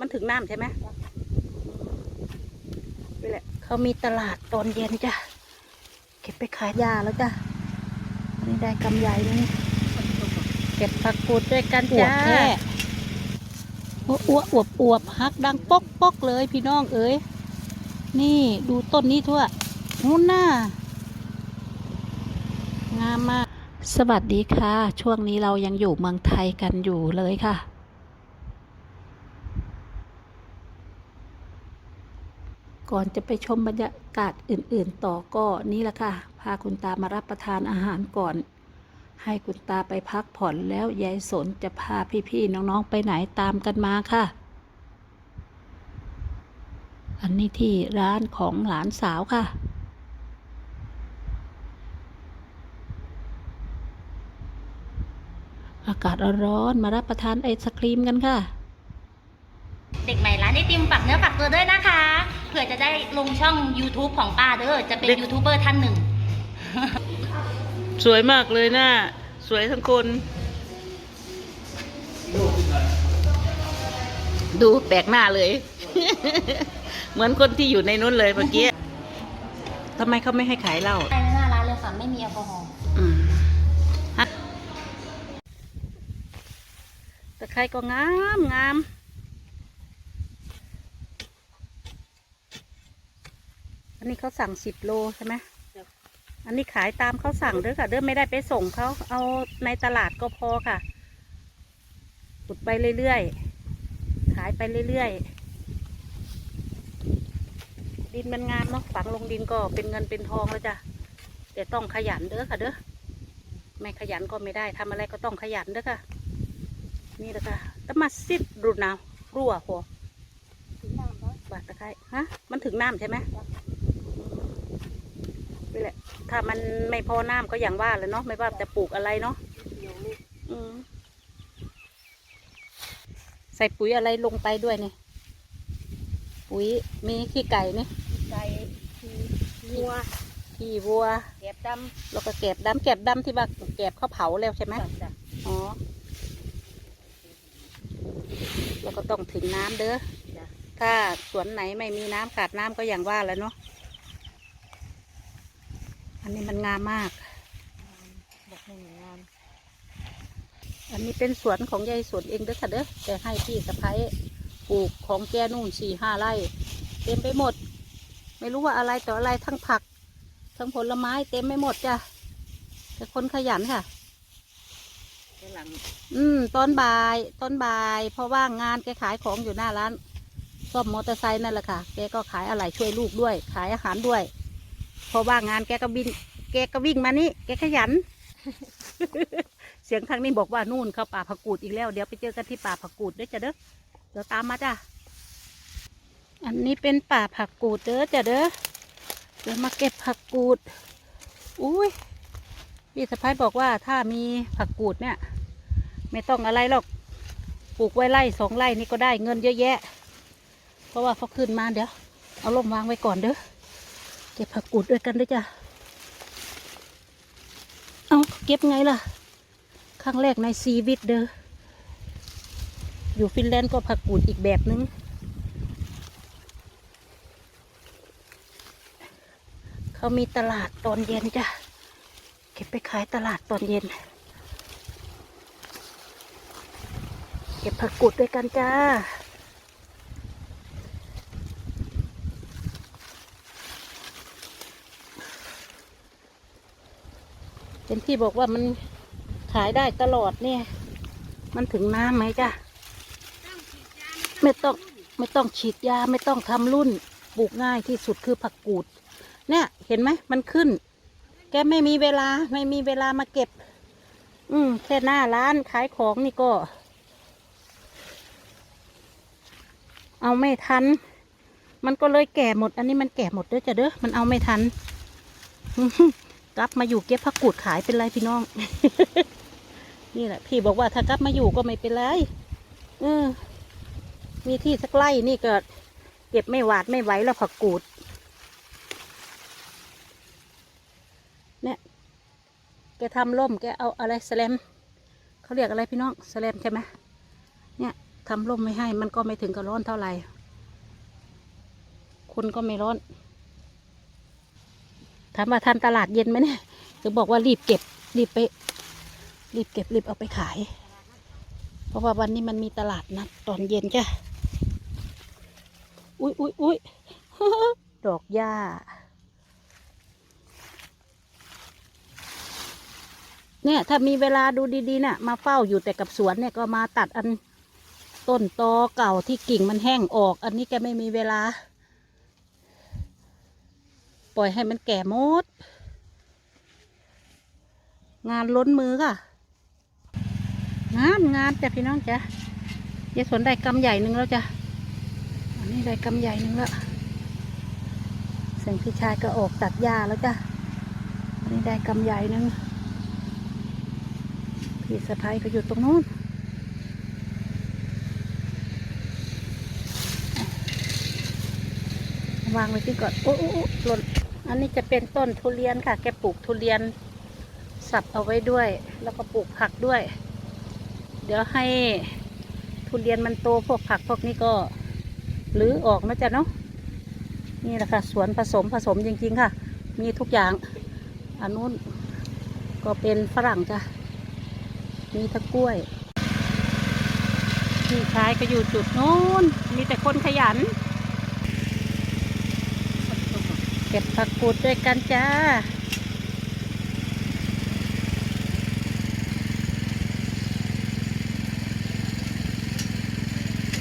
มันถึงน้ำใช่ไหมนี่แหละเขามีตลาดตอนเย็นจ้ะ เก็บไปขายยาแล้วจ้ะนี่ได้กำไรนี่เก็บผักกูดด้วยกันจ้าอ้วอ้วอวบอวบฮักดังป๊อกป๊อกเลยพี่น้องเอ๋ยนี่ดูต้นนี้ทั่วนู้นน่างามมาก สวัสดีค่ะ ช่วงนี้เรายังอยู่เมืองไทยกันอยู่เลยค่ะ ก่อนจะไปชมบรรยากาศอื่นๆ ต่อก็นี่แหละค่ะ พาคุณตามารับประทานอาหารก่อน ให้คุณตาไปพักผ่อนแล้วยายสนจะพาพี่ๆน้องๆไปไหนตามกันมาค่ะ อันนี้ที่ร้านของหลานสาวค่ะอากาศร้อนมารับประทานไอศครีมกันค่ะ เด็กใหม่ร้านไอติมฝากเนื้อฝากตัวด้วยนะคะ เผื่อจะได้ลงช่อง YouTube ของป้าเด้อจะเป็นเด็ก ยูทูบเบอร์ท่านหนึ่ง สวยมากเลยนะ่าสวยทั้งคน ดูแปลกหน้าเลย เหมือนคนที่อยู่ในนู้นเลยเมื่อกี้ทำไมเขาไม่ให้ขายเหล้าในหน้าร้านเลยค่ะไม่มีแอลกอฮอล์อืมฮะตะไคร้ก็งามงาม อันนี้เขาสั่งสิบโลใช่ไหมอันนี้ขายตามเขาสั่งเด้อค่ะ เด้อไม่ได้ไปส่งเขาเอาในตลาดก็พอค่ะขุดไปเรื่อยๆ ขายไปเรื่อยๆ ดินมันงามเนาะฝังลงดินก็เป็นเงินเป็นทองแล้วจ้ะแต่ต้องขยันเด้อค่ะเด้อไม่ขยันก็ไม่ได้ทำอะไรก็ต้องขยันเด้อค่ะ นี่แหละค่ะตะมาซิดรุนนาวรั่วหัวบาดตะไคร้ฮะ มันถึงน้ำใช่ไหม นี่แหละ ถ้ามันไม่พอน้ำก็อย่างว่าเลยเนาะไม่ว่าจะปลูกอะไรเนาะอืมใส่ปุ๋ยอะไรลงไปด้วยนี่ปุ๋ยมีขี้ไก่นี่ใส่วัวขี้วัวเก็บดแล้วก็แกบดำแกบดำที่ว่าแกบเขาเผาแล้วใช่ไหมำจ้ะอ๋อแล้วก็ต้องถึงน้ำเด้อจ้ะถ้าสวนไหนไม่มีน้ำขาดน้ำก็อย่างว่าแหล้วเนาะอั นนี้มันงามมาก บอกให้หนูงานอันนี้เป็นสวนของยายสวนเองเด้อค่ะเด้อแต่ให้พี่สะพ้ายปลูกของแกนู่นสี่ห้าไร่ เต็มไปหมด ไม่รู้ว่าอะไรต่ออะไรทั้งผัก ทั้งผลไม้เต็มไปหมดจ้ะแต่คนขยันค่ะ หลังอืมตอนบ่ายตอนบ่ายเพราะว่างานแกขายของอยู่หน้าร้านซ่อมมอเตอร์ไซค์นั่นแหละค่ะ แกก็ขายอะไรช่วยลูกด้วย ขายอาหารด้วยเพราะว่างานแกก็บิน แกก็วิ่งมานี่ แกขยัน เสียงทางนี้บอกว่านู่นเข้าป่าผักกูดอีกแล้ว เดี๋ยวไปเจอกันที่ป่าผักกูดด้วยจ้ะเด้อ เดี๋ยวตามมาจ้ะ อันนี้เป็นป่าผักกูดเด้อจ้ะเด้อ เดี๋ยวมาเก็บผักกูด อุ้ยพี่สะพ้ายบอกว่าถ้ามีผักกูดเนี่ย ไม่ต้องอะไรหรอก ปลูกไว้ไร่สองไร่นี่ก็ได้เงินเยอะแยะ เพราะว่าเขาขึ้นมาเดี๋ยว เอาลมวางไว้ก่อนเด้อ ก็บผักกูดด้วยกันด้วยจ้ะ เอาเก็บไงล่ะ ครั้งแรกในชีวิตเด้อ อยู่ฟินแลนด์ก็ผักกูดอีกแบบนึง เขามีตลาดตอนเย็นจ้ะ เก็บไปขายตลาดตอนเย็น เก็บผักกูดด้วยกันจ้า เป็นที่บอกว่ามันขายได้ตลอดเนี่ย มันถึงน้ำไหมจ้ะไม่ต้องไม่ต้องฉีดยาไม่ต้องทำรุ่นปลูกง่ายที่สุดคือผักกูด เนี่ย เห็นไหมมันขึ้น แกไม่มีเวลาไม่มีเวลามาเก็บ อืมแค่หน้าร้านขายของนี่ก็ เอาไม่ทัน มันก็เลยแก่หมด อันนี้มันแก่หมดเด้อจ้ะเด้อมันเอาไม่ทัน กลับมาอยู่เก็บผักกูดขายเป็นไรพี่น้อง นี่แหละ พี่บอกว่าถ้ากลับมาอยู่ก็ไม่เป็นไรเออมีที่สักไร่นี่ก็เก็บไม่หวาดไม่ไหวแล้วผักกูด เนี่ยแกทำร่มแกเอาอะไรแสลมเขาเรียกอะไรพี่น้องแสลมใช่ไหมเนี่ยทำร่มไม่ให้มันก็ไม่ถึงกับร้อนเท่าไหร่คนก็ไม่ร้อน ถามว่าทันตลาดเย็นไหมเนี่ยจะบอกว่ารีบเก็บรีบไป รีบเก็บรีบเอาไปขาย เพราะว่าวันนี้มันมีตลาดนัดตอนเย็นจ้ะอุ้ยอุ้ยอุ้ยดอกหญ้าเนี่ยถ้ามีเวลาดูดีๆน่ะมาเฝ้าอยู่แต่กับสวนเนี่ยก็มาตัดอันต้นตอเก่าที่กิ่งมันแห้งออก อันนี้แกไม่มีเวลา ปล่อยให้มันแก่หมด งานล้นมือค่ะ งานงานจ้ะพี่น้องจ้ะยายสวนได้กำใหญ่หนึ่งแล้วจ้ะอันนี้ได้กำใหญ่หนึ่งแล้วเสียงพี่ชายก็ออกตัดหญ้าแล้วจ้ะอันนี้ได้กำใหญ่หนึ่งพี่สะพ้ายก็อยู่ตรงนู้นวางไว้ที่ก่อน โอ้โอ้โอ้หล่น อันนี้จะเป็นต้นทุเรียนค่ะ แกปลูกทุเรียนสับเอาไว้ด้วย แล้วก็ปลูกผักด้วย เดี๋ยวให้ทุเรียนมันโตพวกผักพวกนี้ก็หรือออกนะจ๊ะเนาะนี่แหละค่ะสวนผสมผสมจริงๆค่ะ มีทุกอย่างอันนู้นก็เป็นฝรั่งจ้ะมีตะกล้วยพี่ชายก็อยู่จุดนู้นมีแต่คนขยัน เก็บผักกูดด้วยกันจ้า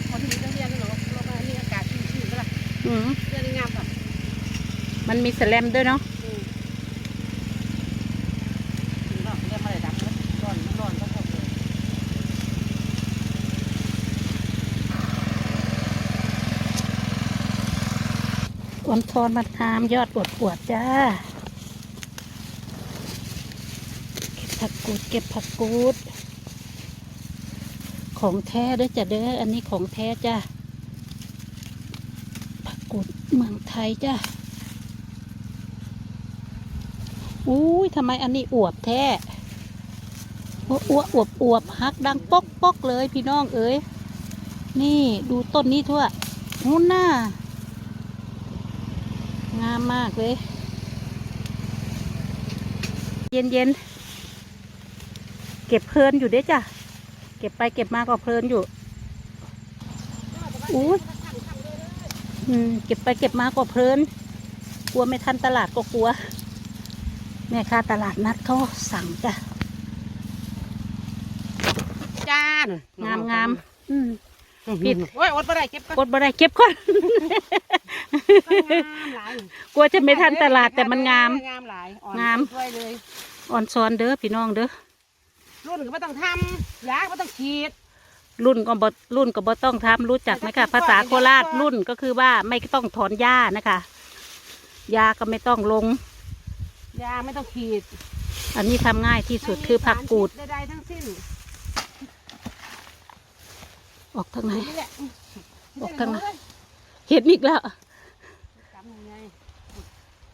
คนนี้ต้องเรียนหรอเรามานี่อากาศชื้นๆก็ล่ะอืมเรียนงามค่ะมันมีแสแลมด้วยเนาะ อืมเนาะเรียนมาเลยดังนะร้อนมันร้อนก็พอเลย อวนทอนมันทามยอดปวดปวดจ้า เก็บผักกูด เก็บผักกูด ของแท้เด้อจ้ะเด้อ อันนี้ของแท้จ้า ผักกูดเมืองไทยจ้าอุ้ยทำไมอันนี้อวบแท้อวอวบอวบอวบฮักดังป๊อกป๊อกเลยพี่น้องเอ๋ย นี่ดูต้นนี้ทั่วนู้นน่า งามมากเลย เย็นเย็นๆเก็บเพลินอยู่เด้จ้ะ เก็บไปเก็บมาก็เพลินอยู่อู้ยอืมเก็บไปเก็บมาก็เพลิน กลัวไม่ทันตลาดก็กลัวแม่ค้าตลาดนัดเขาสั่งจ้ะจานงามงามอืมผิผิดดโอ้ยอดบ่ได้เก็บก่อนกดบ่ได้เก็บก่อน งามหลายกลัวจะไม่ทันตลาดแต่มันงาม งามหลายอ่อนงาม ช่วยเลย อ่อนซอนเด้อพี่น้องเด้อรุ่นก็ไม่ต้องทำยาก็ไม่ต้องฉีด รุ่นก็บรุ่นก็บ่ต้องทำรู้จักไหมคะภาษาโคราชรุ่นก็คือว่าไม่ต้องถอนหญ้านะคะยาก็ไม่ต้องลง ยาไม่ต้องฉีดอันนี้ทำง่ายที่สุดคือผักกูดไม่มีสารพิษใดๆทั้งสิ้นออกทางไหนนี่แหละออกทางไหน เห็นอีกแล้ว จำยังไง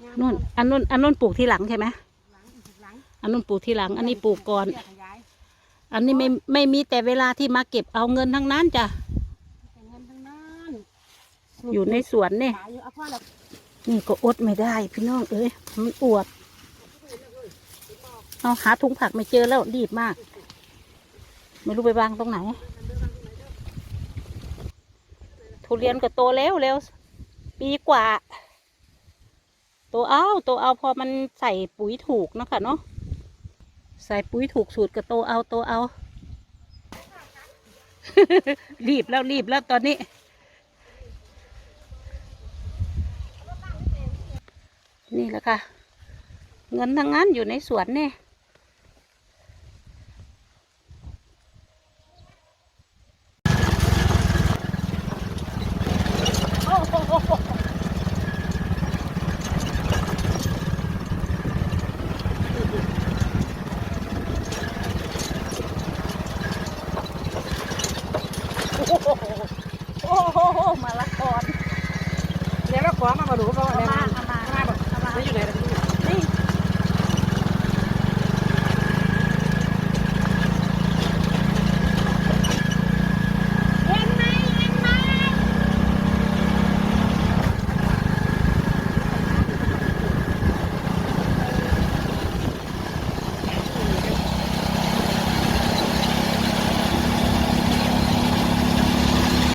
งาม นู่นอันนู้นอันนู้นปลูกที่หลังใช่ไหมหลังหลังอันนู้นปลูกที่หลัง อันนี้ปลูกก่อนเยขยายอันนี้ไม่ไม่มีแต่เวลาที่มาเก็บเอาเงินทั้งนั้นจ้ะแต่เงินทั้งนั้นอยู่ในสวนเนี่ยขายอยู่เอาพ่อแล้วนี่ก็อดไม่ได้ พี่น้องเอ้ยมันอวบเอาหาถุงผักไม่เจอแล้วรีบมาก ไม่รู้ไปวางตรงไหน ทุเรียนก็โตแล้วแล้วปีกว่า โตเอาโตเอาพอมันใส่ปุ๋ยถูกเนาะคะเนาะใส่ปุ๋ยถูกสูตรก็โตเอาโตเอา รีบแล้วรีบแล้วตอนนี้ นี่แหละค่ะ เงินทั้งนั้นอยู่ในสวนเนี่ยโอ้โหมาละ